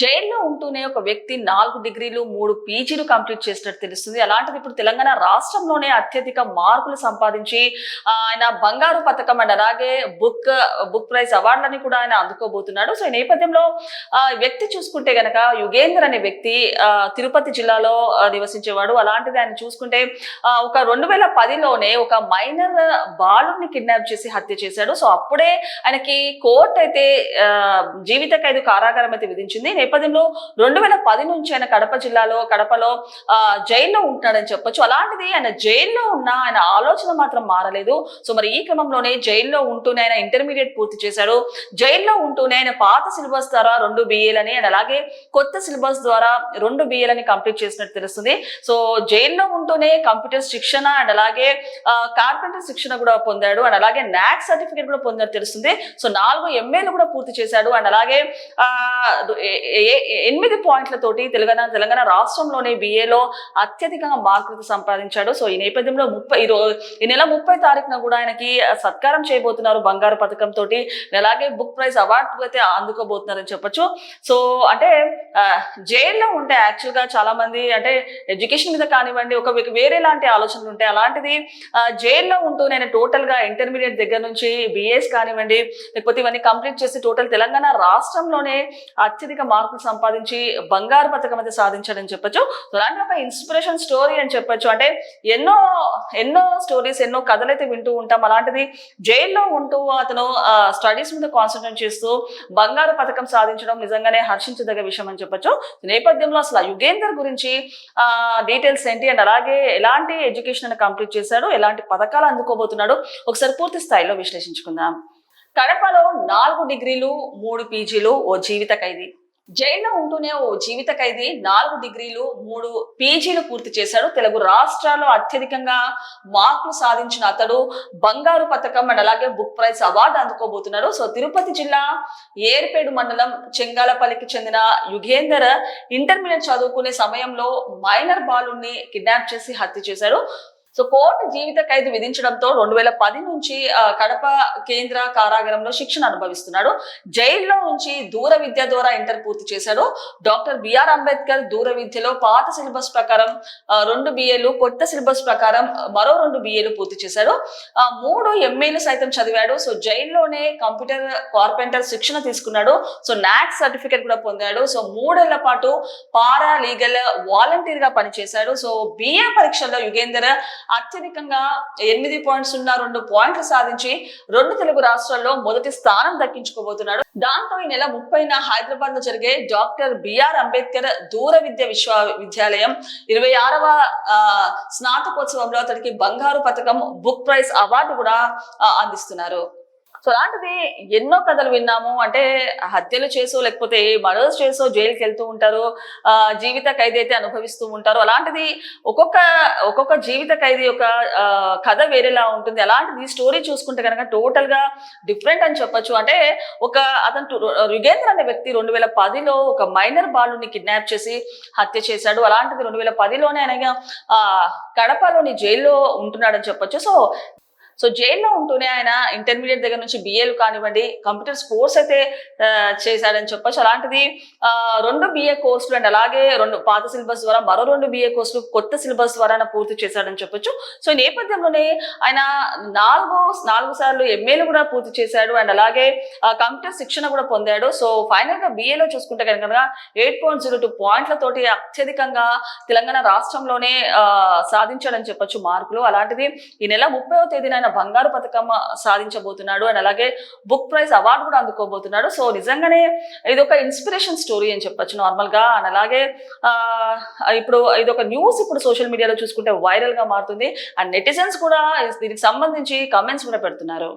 జైల్లో ఉంటూనే ఒక వ్యక్తి నాలుగు డిగ్రీలు మూడు పీజీలు కంప్లీట్ చేసినట్టు తెలుస్తుంది. అలాంటిది ఇప్పుడు తెలంగాణ రాష్ట్రంలోనే అత్యధిక మార్కులు సంపాదించి ఆయన బంగారు పథకం అండ్ అలాగే బుక్ బుక్ ప్రైజ్ అవార్డులని కూడా ఆయన అందుకోబోతున్నాడు. సో ఈ నేపథ్యంలో ఆ వ్యక్తి చూసుకుంటే గనక యుగేందర్ అనే వ్యక్తి తిరుపతి జిల్లాలో నివసించేవాడు. అలాంటిది ఆయన చూసుకుంటే ఒక రెండు వేల పదిలోనే ఒక మైనర్ బాలుని కిడ్నాప్ చేసి హత్య చేశాడు. సో అప్పుడే ఆయనకి కోర్టు అయితే జీవిత ఖైదు కారాగారం అయితే విధించింది. నేపథ్యంలో రెండు వేల పది నుంచి ఆయన కడప జిల్లాలో కడపలో ఆ, జైల్లో ఉంటున్నాడని చెప్పొచ్చు. అలాంటిది ఆయన జైల్లో ఉన్న ఆయన ఆలోచన మాత్రం మారలేదు. సో మరి ఈ క్రమంలోనే జైల్లో ఉంటూనే ఆయన ఇంటర్మీడియట్ పూర్తి చేశాడు. జైల్లో ఉంటూనే ఆయన పాత సిలబస్ ద్వారా రెండు బిఏలని అండ్ అలాగే కొత్త సిలబస్ ద్వారా రెండు బిఏలని కంప్లీట్ చేసినట్టు తెలుస్తుంది. సో జైల్లో ఉంటూనే కంప్యూటర్ శిక్షణ అండ్ అలాగే కార్పెంటర్ శిక్షణ కూడా పొందాడు అండ్ అలాగే నాక్ సర్టిఫికేట్ కూడా పొందినట్టు తెలుస్తుంది. సో నాలుగు ఎంఏలు కూడా పూర్తి చేశాడు అండ్ అలాగే ఎనిమిది పాయింట్లతోటి తెలంగాణ తెలంగాణ రాష్ట్రంలోనే బిఏలో అత్యధికంగా మార్కులు సంపాదించాడు. సో ఈ నేపథ్యంలో ముప్పై ఈ ఈ నెల ముప్పై తారీఖున కూడా ఆయనకి సత్కారం చేయబోతున్నారు బంగారు పథకం తోటి. అలాగే బుక్ ప్రైజ్ అవార్డు అయితే అందుకోబోతున్నారని చెప్పొచ్చు. సో అంటే జైల్లో ఉంటే యాక్చువల్గా చాలా మంది అంటే ఎడ్యుకేషన్ మీద కానివ్వండి ఒక వేరే లాంటి ఆలోచనలు ఉంటాయి. అలాంటిది జైల్లో ఉంటూ నేను టోటల్గా ఇంటర్మీడియట్ దగ్గర నుంచి బిఏస్ కానివ్వండి లేకపోతే ఇవన్నీ కంప్లీట్ చేసి టోటల్ తెలంగాణ రాష్ట్రంలోనే అత్యధిక మార్కులు సంపాదించి బంగారు పథకం అయితే సాధించాడని చెప్పొచ్చు. సో అలాంటి ఒక ఇన్స్పిరేషన్ స్టోరీ అని చెప్పొచ్చు. అంటే ఎన్నో ఎన్నో స్టోరీస్ ఎన్నో కథలు అయితే వింటూ ఉంటాం. అలాంటిది జైల్లో ఉంటూ అతను స్టడీస్ మీద కాన్సన్ట్రేట్ చేస్తూ బంగారు పథకం సాధించడం నిజంగానే హర్షించదగ్గ విషయం అని చెప్పొచ్చు. నేపథ్యంలో అసలు యుగేందర్ గురించి డీటెయిల్స్ ఏంటి? అండ్ అలాగే ఎలాంటి ఎడ్యుకేషన్ కంప్లీట్ చేశాడు? ఎలాంటి పథకాలు అందుకోబోతున్నాడు? ఒకసారి పూర్తి స్థాయిలో విశ్లేషించుకుందాం. కడపలో నాలుగు డిగ్రీలు మూడు పీజీలు ఓ జీవిత ఖైదీ. జైల్లో ఉంటూనే ఓ జీవిత ఖైదీ నాలుగు డిగ్రీలు మూడు పీజీలు పూర్తి చేశాడు. తెలుగు రాష్ట్రాల్లో అత్యధికంగా మార్కులు సాధించిన అతడు బంగారు పథకం అండ్ అలాగే బుక్ ప్రైజ్ అవార్డు అందుకోబోతున్నాడు. సో తిరుపతి జిల్లా ఏర్పేడు మండలం చెంగాలపల్లికి చెందిన యుగేందర్ ఇంటర్మీడియట్ చదువుకునే సమయంలో మైనర్ బాలుని కిడ్నాప్ చేసి హత్య చేశాడు. సో కోర్టు జీవిత ఖైదు విధించడంతో రెండు వేల పది నుంచి కడప కేంద్ర కారాగారంలో శిక్షణ అనుభవిస్తున్నాడు. జైల్లో నుంచి దూర విద్య ద్వారా ఇంటర్ పూర్తి చేశాడు. డాక్టర్ బిఆర్ అంబేద్కర్ దూర విద్యలో పాత సిలబస్ ప్రకారం రెండు బిఏలు కొత్త సిలబస్ ప్రకారం మరో రెండు బిఏలు పూర్తి చేశాడు. మూడు ఎంఏలు సైతం చదివాడు. సో జైల్లోనే కంప్యూటర్ కార్పెంటర్ శిక్షణ తీసుకున్నాడు. సో నాక్ సర్టిఫికేట్ కూడా పొందాడు. సో మూడేళ్ళ పాటు పారా లీగల్ వాలంటీర్గా పనిచేశాడు. సో బిఏ పరీక్షల్లో యుగేందర్ అత్యధికంగా ఎనిమిది పాయింట్ సున్నా రెండు పాయింట్లు సాధించి రెండు తెలుగు రాష్ట్రాల్లో మొదటి స్థానం దక్కించుకోబోతున్నాడు. దాంతో ఈ నెల ముప్పైన హైదరాబాద్లో జరిగే డాక్టర్ బిఆర్ అంబేద్కర్ దూర విద్య విశ్వవిద్యాలయం ఇరవై ఆరవ స్నాతకోత్సవంలో అతడికి బంగారు పథకం బుక్ ప్రైజ్ అవార్డు కూడా అందిస్తున్నారు. సో అలాంటిది ఎన్నో కథలు విన్నాము. అంటే హత్యలు చేసో లేకపోతే మర్డర్స్ చేసో జైలుకి వెళ్తూ ఉంటారు ఆ జీవిత ఖైదీ అయితే అనుభవిస్తూ ఉంటారు. అలాంటిది ఒక్కొక్క ఒక్కొక్క జీవిత ఖైదీ యొక్క కథ వేరేలా ఉంటుంది. అలాంటిది స్టోరీ చూసుకుంటే కనుక టోటల్గా డిఫరెంట్ అని చెప్పొచ్చు. అంటే ఒక అతను రుగేంద్ర యుగేంద్ర అనే వ్యక్తి రెండు వేల పదిలో ఒక మైనర్ బాలుని కిడ్నాప్ చేసి హత్య చేశాడు. అలాంటిది రెండు వేల పదిలోనే అనగా ఆ కడపలోని జైల్లో ఉంటున్నాడని చెప్పొచ్చు. సో సో జైల్లో ఉంటూనే ఆయన ఇంటర్మీడియట్ దగ్గర నుంచి బిఏలు కానివ్వండి కంప్యూటర్ కోర్స్ అయితే చేశాడని చెప్పొచ్చు. అలాంటిది రెండు బిఏ కోర్సులు అండ్ అలాగే రెండు పాత సిలబస్ ద్వారా మరో రెండు బిఏ కోర్సులు కొత్త సిలబస్ ద్వారా ఆయన పూర్తి చేశాడని చెప్పొచ్చు. సో ఈ నేపథ్యంలోనే ఆయన నాలుగో నాలుగు సార్లు ఎంఏలు కూడా పూర్తి చేశాడు అండ్ అలాగే కంప్యూటర్ శిక్షణ కూడా పొందాడు. సో ఫైనల్గా బిఏలో చూసుకుంటే కనుక ఎయిట్ పాయింట్ జీరో టూ పాయింట్లతోటి అత్యధికంగా తెలంగాణ రాష్ట్రంలోనే సాధించాడని చెప్పొచ్చు మార్కులు. అలాంటిది ఈ నెల ముప్పైవ తేదీన ఆయన బంగారు పథకం సాధించబోతున్నాడు అండ్ అలాగే బుక్ ప్రైజ్ అవార్డు కూడా అందుకోబోతున్నాడు. సో నిజంగానే ఇది ఒక ఇన్స్పిరేషన్ స్టోరీ అని చెప్పొచ్చు నార్మల్గా అండ్ అలాగే ఇప్పుడు ఇది ఒక న్యూస్ ఇప్పుడు సోషల్ మీడియాలో చూసుకుంటే వైరల్గా మారుతుంది. అండ్ నెటిజన్స్ కూడా దీనికి సంబంధించి కమెంట్స్ కూడా పెడుతున్నారు.